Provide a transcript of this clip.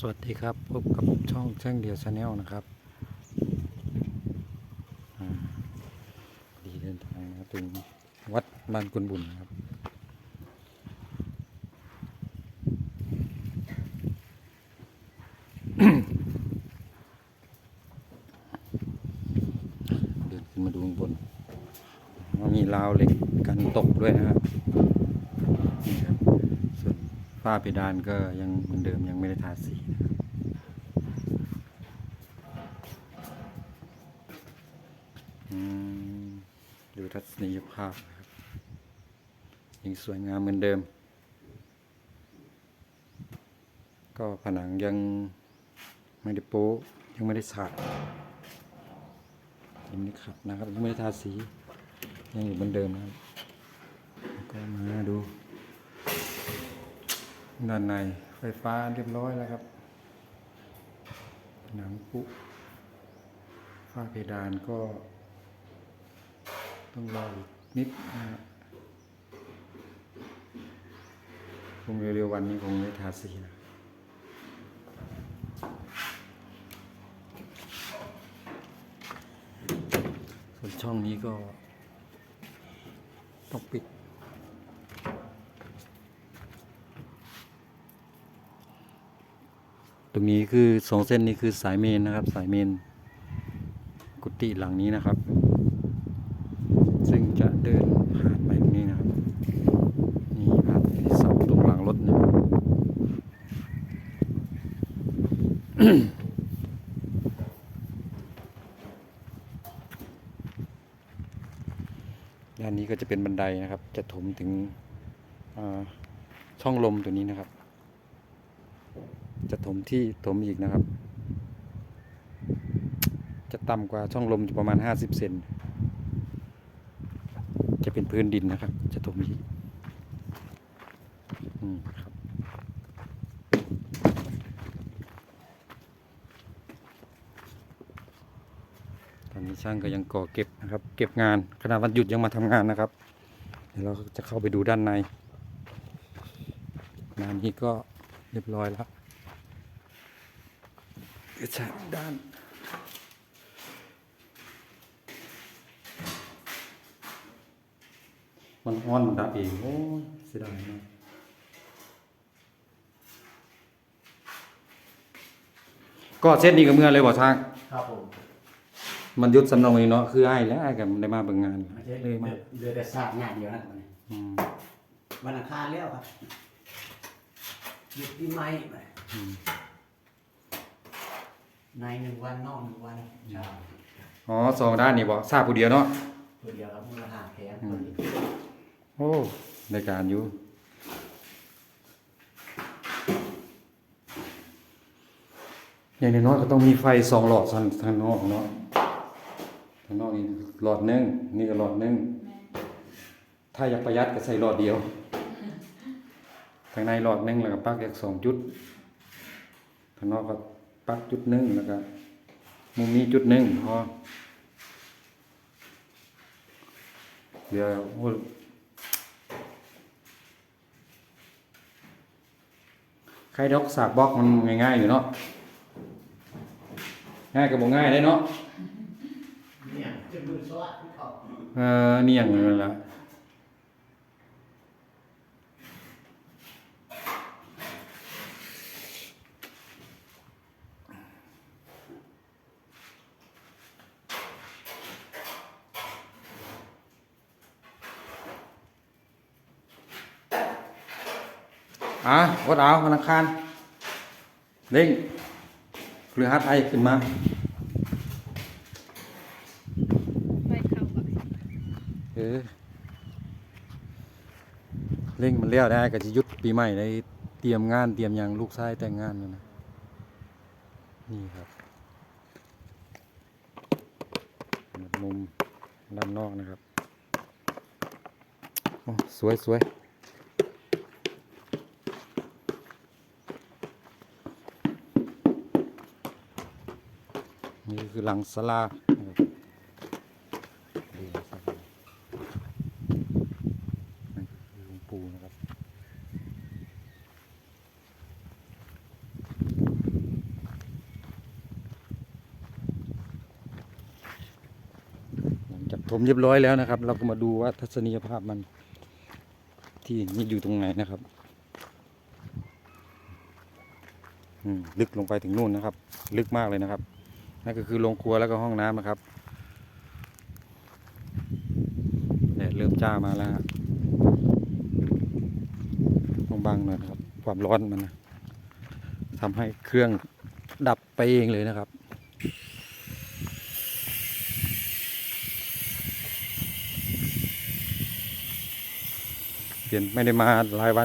สวัสดีครับ พบกับช่องแจ้งเดียวชาแนลนะครับดีเดินทางมาถึงวัดบ้านกุนบุญนะครับ เดินขึ้นมาดูข้างบน มีราวเหล็กกันตกด้วยนะครับ ฝ้าเพดานก็ยังเหมือนเดิมยังไม่ได้ทาสีนะครับดูทัศนียภาพครับยังสวยงามเหมือนเดิม ก็ผนังยังไม่ได้โป๊ยังไม่ได้ฉาดยังไม่ขัดนะครับยังไม่ได้ทาสี ยังอยู่เหมือนเดิมนะครับก็มาดู ด้านในไฟฟ้าเรียบร้อยแล้วครับ หนังปุ๊ฝ้าเพดานก็ ต้องรออีกนิดนะฮะคงเร็วๆวันนี้คงไม่ทาสีนะส่วนช่องนี้ก็ต้องปิด รงนี้คือสองเส้นนี้คือสายเมนนะครับ สายเมน กุฏิหลังนี้นะครับ ซึ่งจะเดินผ่านไปตรงนี้นะครับนี่ผ่านที่เสาตรงหลังรถนะครับด้านนี้ก็จะเป็นบันไดนะครับ จะถมถึงช่องลมตัวนี้นะครับ จะถมที่ถมอีกนะครับ จะต่ำกว่าช่องลมจะประมาณ 50 เซนจะเป็นพื้นดินนะครับ จะถมอีกอืมครับตอนนี้ช่างก็ยังก่อเก็บนะครับ เก็บงานขณะวันหยุดยังมาทำงานนะครับ เดี๋ยวเราจะเข้าไปดูด้านในงานนี้ก็เรียบร้อยแล้ว กระชากด้านมันฮ้อนดับเองโอ้ยเสียดายมากก็เส้นนี้กับเมื่อเลยบอกทางครับผมมันยุดสำนองเองเนาะคือให้แล้วไอ้กับได้มาเบิ่งงานไม่ใช่เลยมาเดือแต่ทราบงานเดียวนะวันนี้อืมวันอังคารแล้วครับหยุดปีใหม่ไปอืม ในหนึ่งวันนอกหนึ่งวันใช่อ๋อสองด้านนี่บอกทราบผู้เดียวเนาะตัวเดียวครับมูลค่าแพงอืมโอ้ในการอยู่อย่างน้อยๆก็ต้องมีไฟสองหลอดทางทางนอกเนาะทางนอกนี่หลอดหนึงนี่ก็หลอดหนึงถ้าอยากประหยัดก็ใส่หลอดเดียวทางในหลอดหนึงแล้วก็ปลั๊กอีกสองจุดทางนอกก็ ปลั๊กจุดหนึงแล้วก็มุมนี้จุดหนึงพอเดี๋ยวโอ้ใครดอกสากบล็อกมันง่ายๆอยู่เนาะง่ายกับบ่ง่ายได้เนาะเนี่ยจะมือสวัสดิ์เขาเออนี่อย่างนึงละ อะวัดเอาธนาคารเร่งเครือฮัดไอขึ้นมาไปเข้าเออเร่งมันเลี้ยวได้ก็จะยุดปีใหม่ได้เตรียมงานเตรียมหยังลูกชายแต่งงานแล้วนะนี่ครับมุมด้านนอกนะครับโอ้สวยสวยือหลังสลาปูนะครับหลังจากถมเรียบร้อยแล้วนะครับ เราก็มาดูว่าทัศนียภาพมันที่นี่อยู่ตรงไหนนะครับลึกลงไปถึงนู่นนะครับ ลึกมากเลยนะครับ นั่นก็คือโรงครัวแล้วก็ห้องน้ำนะครับแดดเริ่มจ้ามาแล้วต้องบังหน่อยครับ ความร้อนมันนะทำให้เครื่องดับไปเองเลยนะครับเปลี่ยนไม่ได้มาหลายวัน